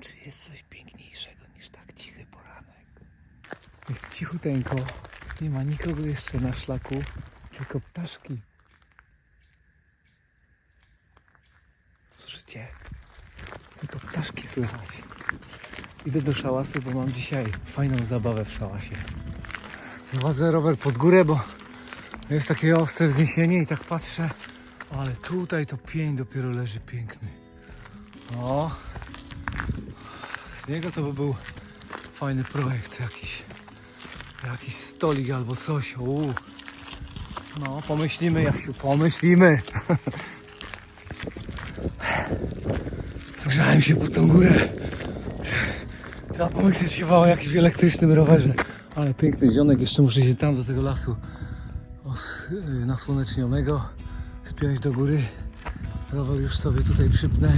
Czy jest coś piękniejszego niż tak cichy poranek? Jest cichuteńko. Nie ma nikogo jeszcze na szlaku, tylko ptaszki. Słyszycie? Tylko ptaszki słychać. Idę do szałasu, bo mam dzisiaj fajną zabawę w szałasie. Prowadzę rower pod górę, bo jest takie ostre wzniesienie i tak patrzę. Ale tutaj to pień dopiero leży piękny. O! Z niego to by był fajny projekt jakiś. Jakiś stolik albo coś. Uu. No, pomyślimy, Jasiu, pomyślimy. Zgrzałem się pod tą górę. Trzeba pomyśleć chyba o jakimś elektrycznym rowerze. Ale piękny zionek, jeszcze muszę się tam do tego lasu y, nasłonecznionego spiąć do góry. Rower już sobie tutaj przypnę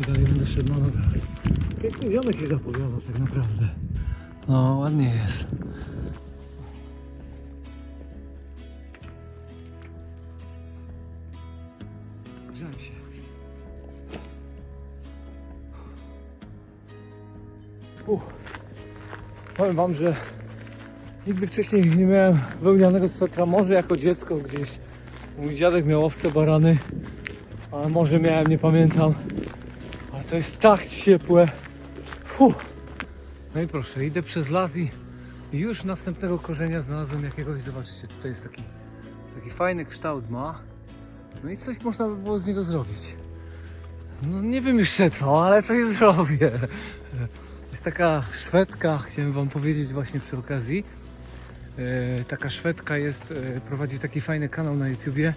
i dalej będę szedł na nogach. Piękny zionek się zapowiada tak naprawdę. No, ładnie jest. Grzałem się. Powiem wam, że nigdy wcześniej nie miałem wełnianego swetra. Może jako dziecko gdzieś mój dziadek miał owce barany, ale może miałem, nie pamiętam. Ale to jest tak ciepłe. Fuh. No i proszę, idę przez las i już następnego korzenia znalazłem jakiegoś, zobaczcie, tutaj jest taki, taki fajny kształt ma. No i coś można by było z niego zrobić. No nie wiem jeszcze co, ale coś zrobię. Jest taka Szwedka, chciałem wam powiedzieć właśnie przy okazji. E, taka Szwedka jest, e, prowadzi taki fajny kanał na YouTubie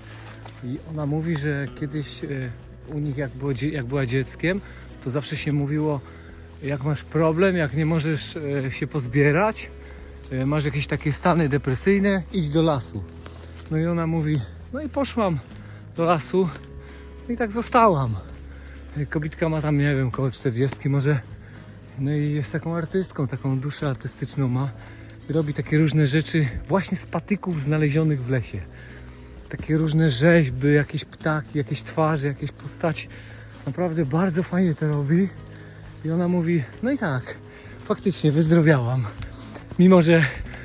i ona mówi, że kiedyś e, u nich jak, było, jak była dzieckiem, to zawsze się mówiło, jak masz problem, jak nie możesz e, się pozbierać, e, masz jakieś takie stany depresyjne, idź do lasu. No i ona mówi, no i poszłam do lasu i tak zostałam. E, Kobitka ma tam, nie wiem, około 40 może. No i jest taką artystką, taką duszę artystyczną ma. Robi takie różne rzeczy właśnie z patyków znalezionych w lesie. Takie różne rzeźby, jakieś ptaki, jakieś twarze, jakieś postaci. Naprawdę bardzo fajnie to robi. I ona mówi, no i tak, faktycznie wyzdrowiałam. Mimo, że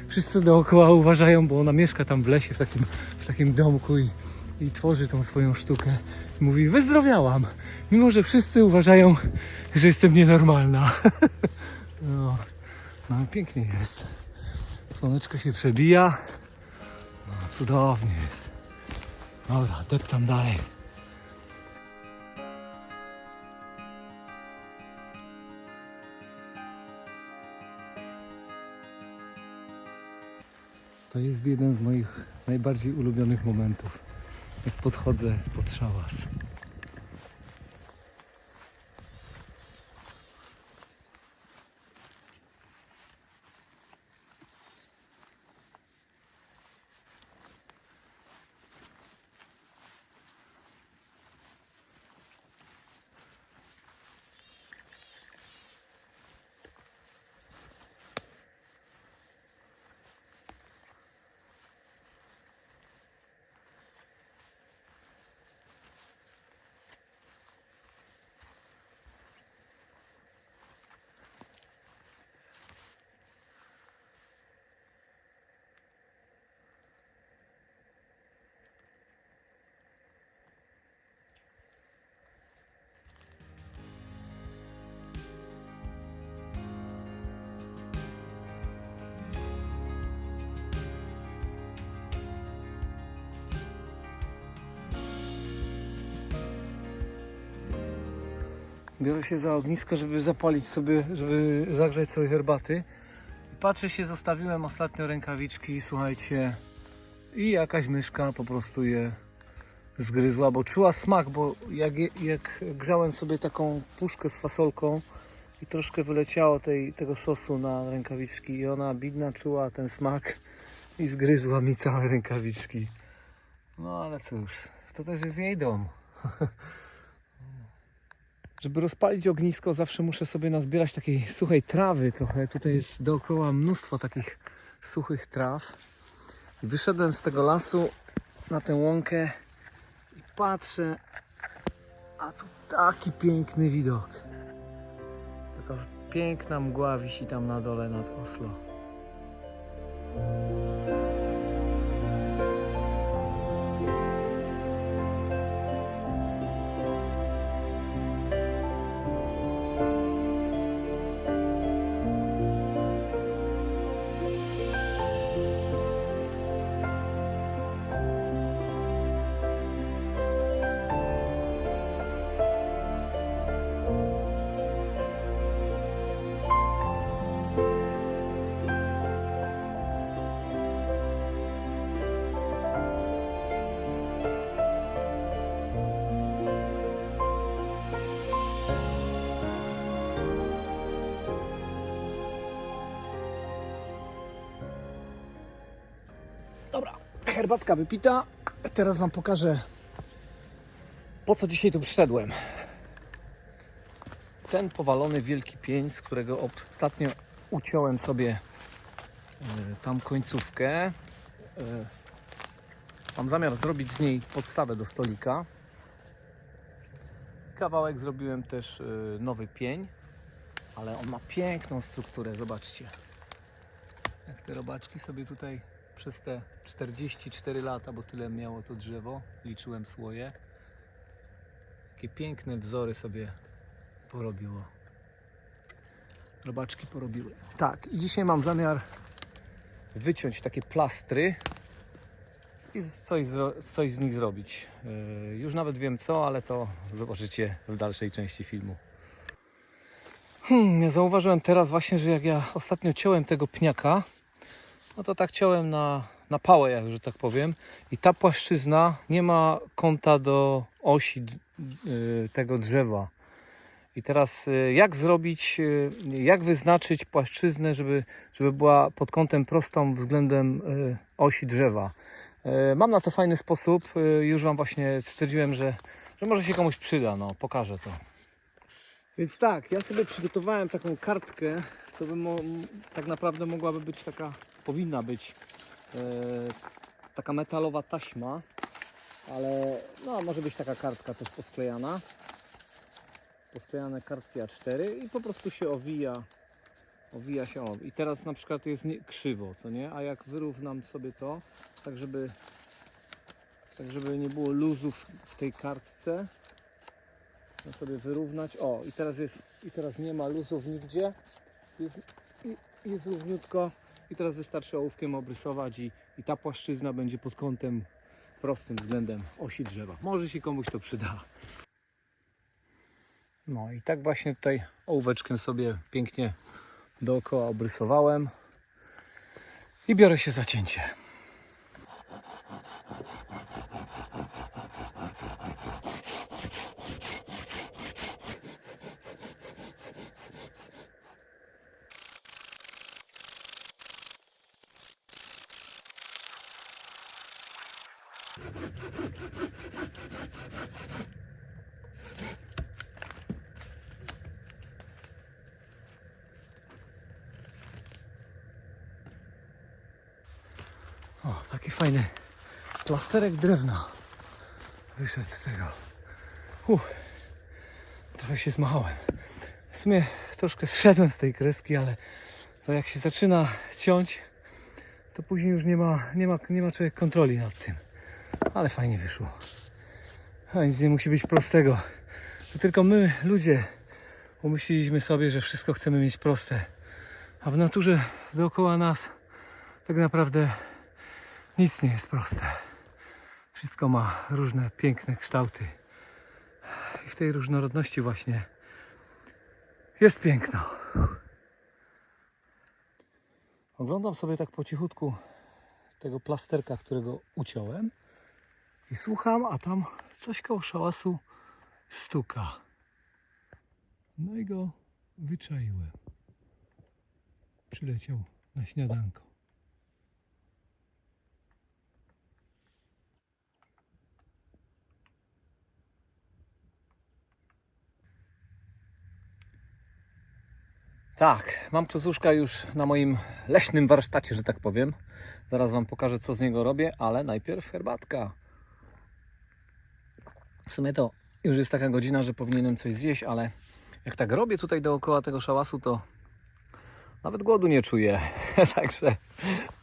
wszyscy dookoła uważają, bo ona mieszka tam w lesie, w takim, w takim domku i, i tworzy tą swoją sztukę. I mówi, wyzdrowiałam. Mimo, że wszyscy uważają, że jestem nienormalna. no, no pięknie jest. Słoneczko się przebija. No, cudownie jest. Dobra, deptam dalej. To jest jeden z moich najbardziej ulubionych momentów, jak podchodzę pod szałas. Biorę się za ognisko, żeby zapalić sobie, żeby zagrzać sobie herbaty. Patrzę się, zostawiłem ostatnio rękawiczki, słuchajcie, i jakaś myszka po prostu je zgryzła, bo czuła smak, bo jak, jak grzałem sobie taką puszkę z fasolką i troszkę wyleciało tej, tego sosu na rękawiczki i ona bidna czuła ten smak i zgryzła mi całe rękawiczki. No ale cóż, to też jest jej dom. Żeby rozpalić ognisko, zawsze muszę sobie nazbierać takiej suchej trawy trochę. Tutaj jest dookoła mnóstwo takich suchych traw. Wyszedłem z tego lasu na tę łąkę i patrzę, a tu taki piękny widok. Taka piękna mgła wisi tam na dole nad Oslo. Herbatka wypita. Teraz Wam pokażę, po co dzisiaj tu przyszedłem. Ten powalony wielki pień, z którego ostatnio uciąłem sobie e, tam końcówkę. E, Mam zamiar zrobić z niej podstawę do stolika. Kawałek zrobiłem też e, nowy pień, ale on ma piękną strukturę, zobaczcie. Jak te robaczki sobie tutaj przez te 44 lata, bo tyle miało to drzewo, liczyłem słoje. Takie piękne wzory sobie porobiło. Robaczki porobiły. Tak, i dzisiaj mam zamiar wyciąć takie plastry i coś, coś z nich zrobić. Yy, Już nawet wiem co, ale to zobaczycie w dalszej części filmu. Hmm, ja zauważyłem teraz właśnie, że jak ja ostatnio ciąłem tego pniaka, no to tak ciąłem na, na pałę, jak że tak powiem. I ta płaszczyzna nie ma kąta do osi y, tego drzewa. I teraz y, jak zrobić, y, jak wyznaczyć płaszczyznę, żeby, żeby była pod kątem prostą względem osi drzewa. Mam na to fajny sposób. Już Wam właśnie stwierdziłem, że, że może się komuś przyda. No, pokażę to. Więc tak, ja sobie przygotowałem taką kartkę. To by tak naprawdę mogłaby być taka, powinna być e, taka metalowa taśma, ale no, może być taka kartka też posklejana. Posklejane kartki A4 i po prostu się owija. Owija się. I teraz na przykład jest nie, krzywo, co nie? A jak wyrównam sobie to, tak żeby, tak żeby nie było luzów w tej kartce, no sobie wyrównać. O, i teraz jest, i teraz nie ma luzów nigdzie. Jest, i- jest równiutko. I teraz wystarczy ołówkiem obrysować i, i ta płaszczyzna będzie pod kątem prostym względem osi drzewa. Może się komuś to przyda. No i tak właśnie tutaj ołóweczkiem sobie pięknie dookoła obrysowałem. I biorę się za cięcie. O, taki fajny plasterek drewna wyszedł z tego. Uff, trochę się zmachałem. W sumie troszkę zszedłem z tej kreski, ale to jak się zaczyna ciąć, to później już nie ma, nie ma, nie ma człowiek kontroli nad tym. Ale fajnie wyszło. A nic nie musi być prostego. To tylko my, ludzie, umyśliliśmy sobie, że wszystko chcemy mieć proste. A w naturze dookoła nas tak naprawdę nic nie jest proste. Wszystko ma różne piękne kształty. I w tej różnorodności właśnie jest piękno. Oglądam sobie tak po cichutku tego plasterka, którego uciąłem i słucham, a tam coś koło szałasu stuka. No i go wyczaiłem. Przyleciał na śniadanko. Tak, mam klocuszka już na moim leśnym warsztacie, że tak powiem. Zaraz Wam pokażę, co z niego robię, ale najpierw herbatka. W sumie to już jest taka godzina, że powinienem coś zjeść, ale Jak tak robię tutaj dookoła tego szałasu, to nawet głodu nie czuję. Także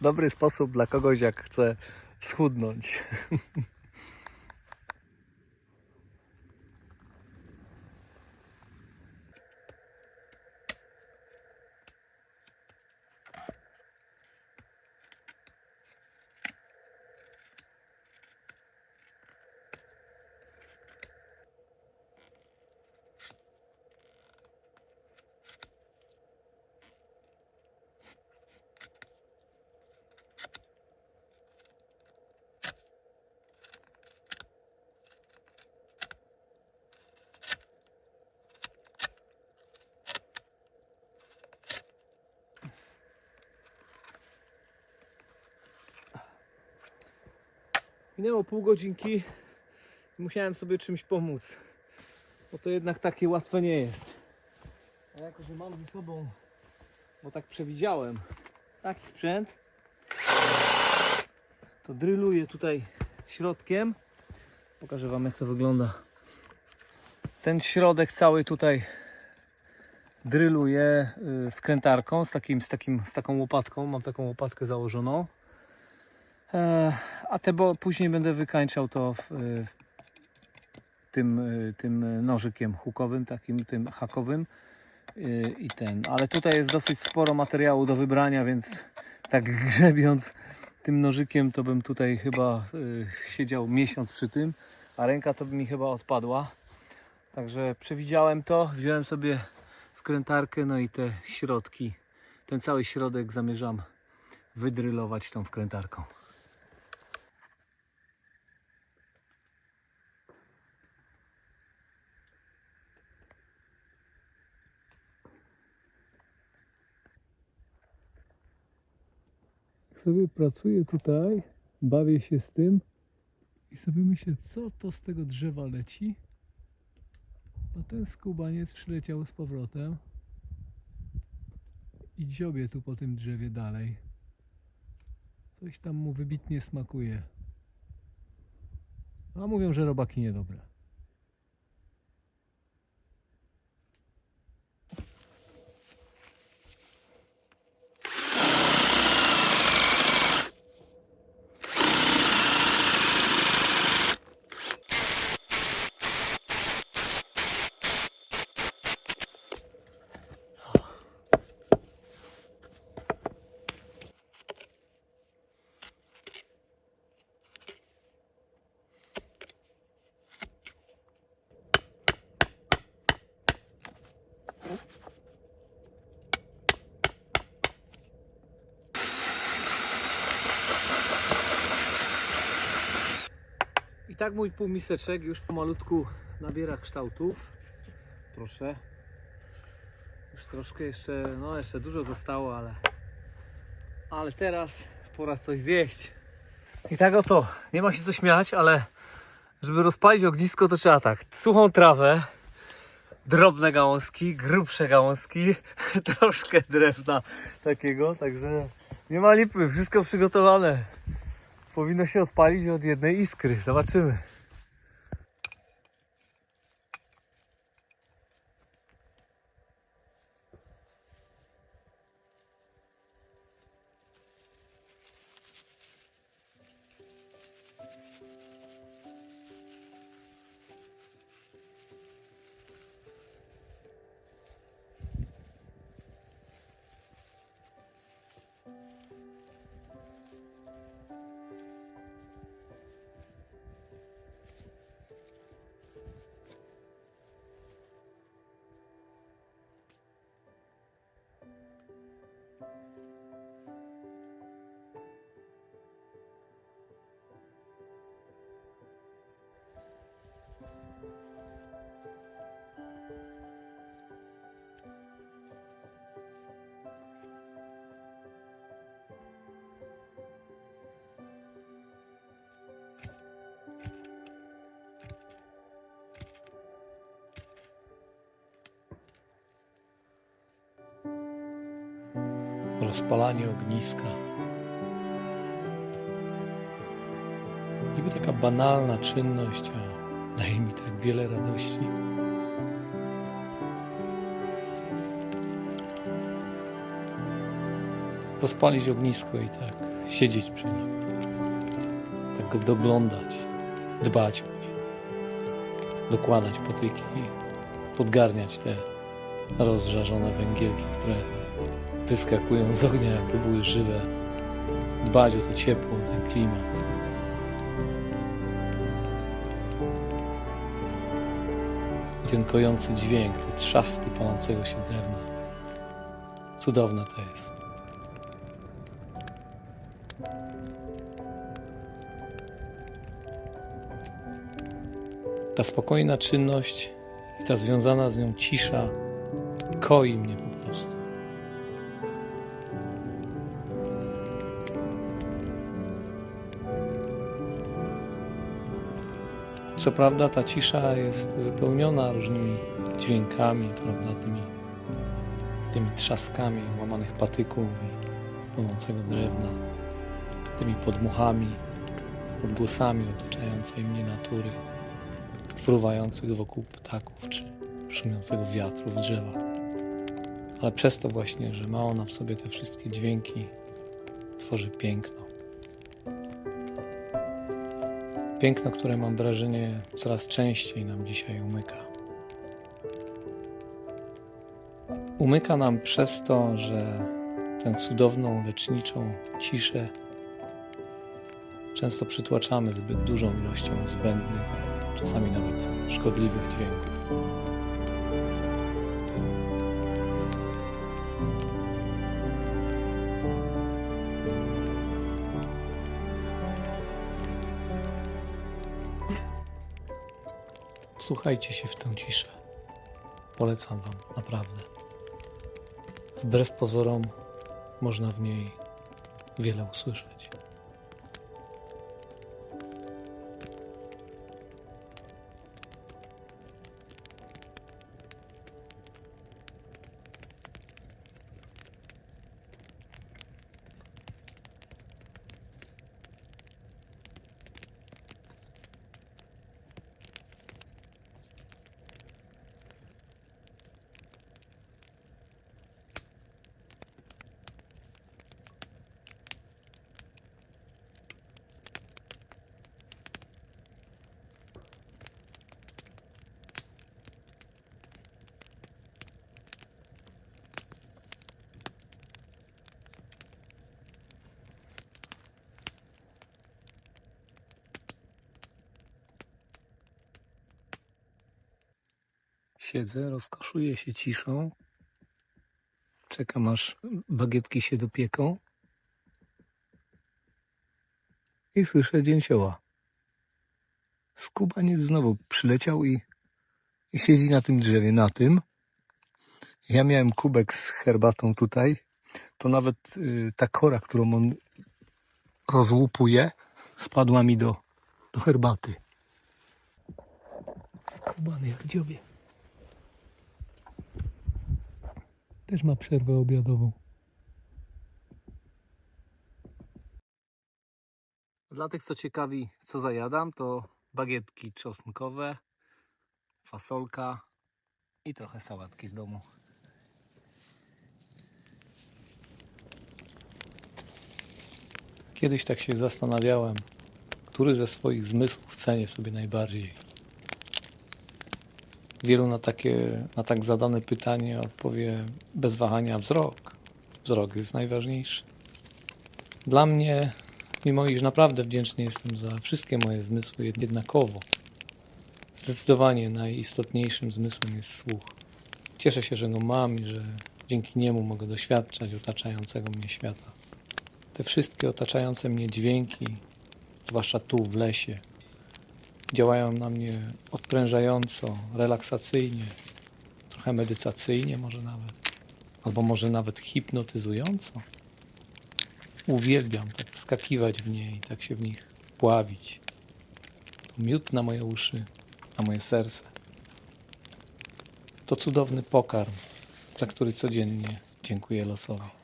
dobry sposób dla kogoś, jak chce schudnąć. Minęło pół godzinki i musiałem sobie czymś pomóc. Bo to jednak takie łatwe nie jest. A jako, że mam ze sobą, bo tak przewidziałem, taki sprzęt, to dryluję tutaj środkiem. Pokażę Wam jak to wygląda. Ten środek cały tutaj dryluję y, wkrętarką z, takim, z, takim, z taką łopatką. Mam taką łopatkę założoną. E, A te bo później będę wykańczał to w, y, tym, y, tym nożykiem hukowym, takim tym hakowym i ten. Ale tutaj jest dosyć sporo materiału do wybrania, więc tak grzebiąc tym nożykiem, to bym tutaj chyba siedział miesiąc przy tym, a ręka to by mi chyba odpadła. Także przewidziałem to, wziąłem sobie wkrętarkę, no i te środki, ten cały środek zamierzam wydrylować tą wkrętarką. Sobie pracuję tutaj, bawię się z tym i sobie myślę, co to z tego drzewa leci. A ten skubaniec przyleciał z powrotem i dziobie tu po tym drzewie dalej. Coś tam mu wybitnie smakuje. A mówią, że robaki niedobre. Tak mój półmiseczek już pomalutku nabiera kształtów. Proszę. Już troszkę jeszcze, no jeszcze dużo zostało, ale ale teraz pora coś zjeść. I tak oto, nie ma się co śmiać, ale żeby rozpalić ognisko to trzeba tak, suchą trawę, drobne gałązki, grubsze gałązki, troszkę drewna takiego, także nie ma lipy, wszystko przygotowane. Powinno się odpalić od jednej iskry. Zobaczymy. rozpalanie ogniska. Niby taka banalna czynność, a daje mi tak wiele radości. Rozpalić ognisko i tak siedzieć przy nim, tak go doglądać, dbać o nie, dokładać patyki, podgarniać te rozżarzone węgielki, które wyskakują z ognia, jakby były żywe. Dbać o to ciepło, ten klimat. I ten kojący dźwięk, te trzaski palącego się drewna. Cudowne to jest. Ta spokojna czynność i ta związana z nią cisza koi mnie po Co prawda ta cisza jest wypełniona różnymi dźwiękami, prawda, tymi, tymi trzaskami łamanych patyków i płonącego drewna, tymi podmuchami, odgłosami otaczającej mnie natury, fruwających wokół ptaków czy szumiącego wiatru w drzewach. Ale przez to właśnie, że ma ona w sobie te wszystkie dźwięki, tworzy piękno. Piękno, które mam wrażenie coraz częściej nam dzisiaj umyka. Umyka nam przez to, że tę cudowną, leczniczą ciszę często przytłaczamy zbyt dużą ilością zbędnych, czasami nawet szkodliwych dźwięków. Wsłuchajcie się w tę ciszę. Polecam Wam, naprawdę. Wbrew pozorom, można w niej wiele usłyszeć. Siedzę, rozkoszuję się ciszą. Czekam aż bagietki się dopieką. I słyszę dzięcioła. Skubaniec znowu przyleciał i, i siedzi na tym drzewie, na tym. Ja miałem kubek z herbatą tutaj. To nawet y, ta kora, którą on rozłupuje, wpadła mi do, do herbaty. Skubany jak dziobie. Też ma przerwę obiadową. Dla tych, co ciekawi, co zajadam, to bagietki czosnkowe, fasolka i trochę sałatki z domu. Kiedyś tak się zastanawiałem, który ze swoich zmysłów cenię sobie najbardziej. Wielu na, takie, na tak zadane pytanie odpowie bez wahania wzrok. Wzrok jest najważniejszy. Dla mnie, mimo iż naprawdę wdzięczny jestem za wszystkie moje zmysły jednakowo, zdecydowanie najistotniejszym zmysłem jest słuch. Cieszę się, że go mam i że dzięki niemu mogę doświadczać otaczającego mnie świata. Te wszystkie otaczające mnie dźwięki, zwłaszcza tu w lesie, działają na mnie odprężająco, relaksacyjnie, trochę medytacyjnie może nawet, albo może nawet hipnotyzująco. Uwielbiam tak wskakiwać w nie i tak się w nich pławić. To miód na moje uszy, na moje serce. To cudowny pokarm, za który codziennie dziękuję losowi.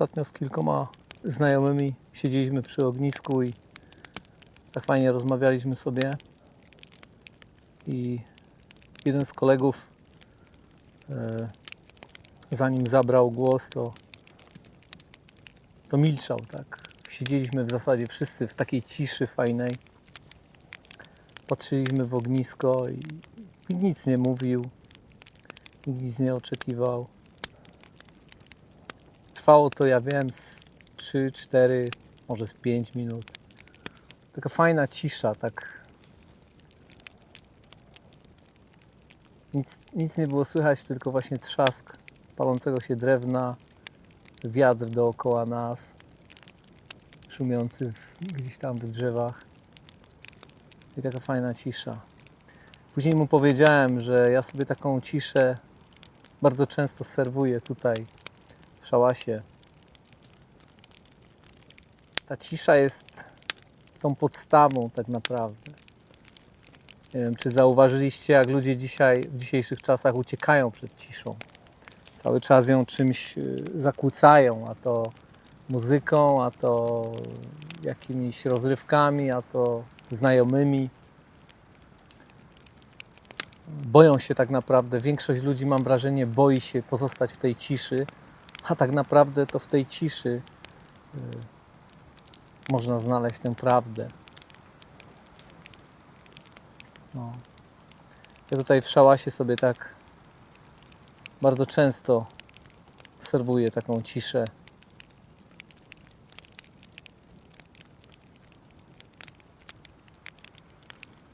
Ostatnio z kilkoma znajomymi siedzieliśmy przy ognisku i tak fajnie rozmawialiśmy sobie. I jeden z kolegów, e, zanim zabrał głos, to, to milczał, tak. Siedzieliśmy w zasadzie wszyscy w takiej ciszy fajnej. Patrzyliśmy w ognisko i nikt nic nie mówił, nic nie oczekiwał. Trwało to, ja wiem, z 3, 4, może z 5 minut. Taka fajna cisza, tak. Nic, nic nie było słychać, tylko właśnie trzask palącego się drewna, wiatr dookoła nas, szumiący w, gdzieś tam w drzewach. I taka fajna cisza. Później mu powiedziałem, że ja sobie taką ciszę bardzo często serwuję tutaj w szałasie. Ta cisza jest tą podstawą tak naprawdę. Nie wiem, czy zauważyliście, jak ludzie dzisiaj, w dzisiejszych czasach uciekają przed ciszą. Cały czas ją czymś y, zakłócają, a to muzyką, a to jakimiś rozrywkami, a to znajomymi. Boją się tak naprawdę, większość ludzi mam wrażenie boi się pozostać w tej ciszy, a tak naprawdę to w tej ciszy y, można znaleźć tę prawdę. No. Ja tutaj w szałasie sobie tak bardzo często serwuję taką ciszę.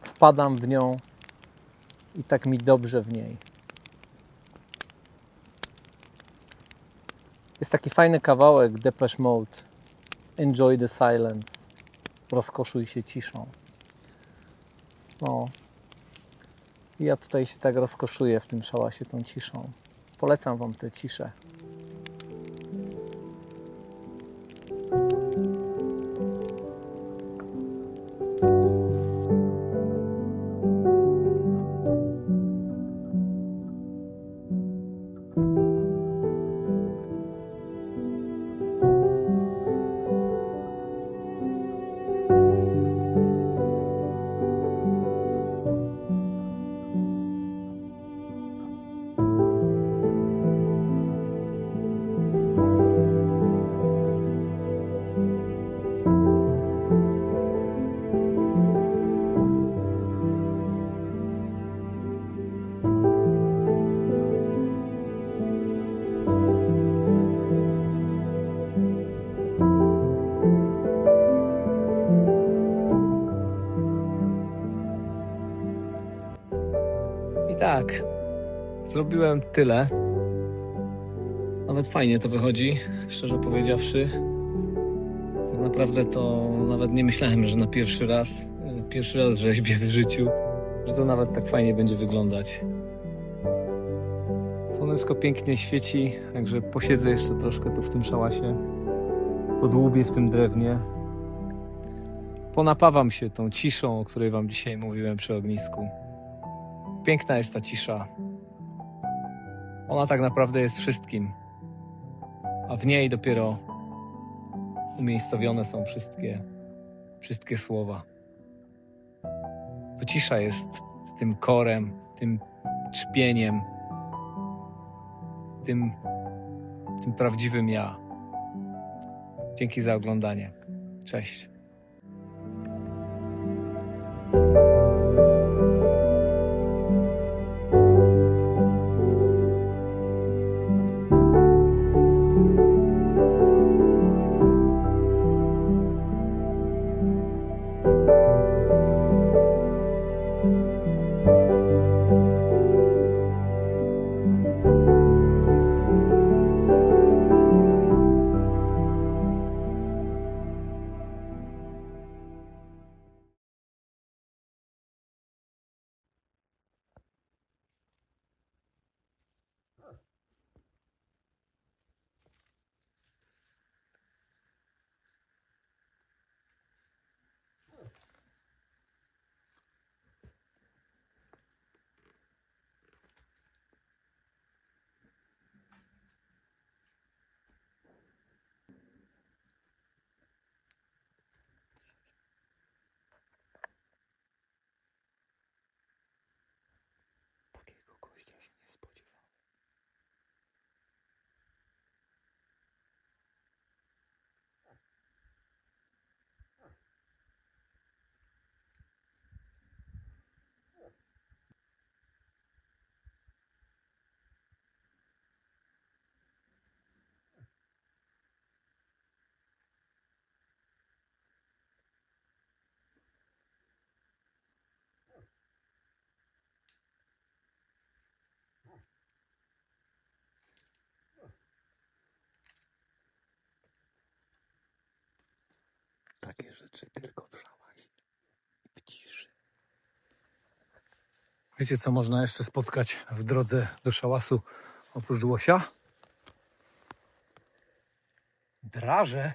Wpadam w nią i tak mi dobrze w niej. Jest taki fajny kawałek Depeche Mode. Enjoy the silence. Rozkoszuj się ciszą. No. Ja tutaj się tak rozkoszuję w tym szałasie tą ciszą. Polecam Wam tę ciszę. Tak, zrobiłem tyle. Nawet fajnie to wychodzi, szczerze powiedziawszy. Tak naprawdę to nawet nie myślałem, że na pierwszy raz, e, pierwszy raz rzeźbię w życiu, że to nawet tak fajnie będzie wyglądać. Słoneczko pięknie świeci, także posiedzę jeszcze troszkę tu w tym szałasie. Podłubię w tym drewnie. Ponapawam się tą ciszą, o której wam dzisiaj mówiłem przy ognisku. Piękna jest ta cisza. Ona tak naprawdę jest wszystkim. A w niej dopiero umiejscowione są wszystkie, wszystkie słowa. To cisza jest tym korem, tym czpieniem, tym, tym prawdziwym ja. Dzięki za oglądanie. Cześć. Rzeczy tylko w szałasie. W ciszy. Wiecie, co można jeszcze spotkać w drodze do szałasu oprócz łosia? Draże.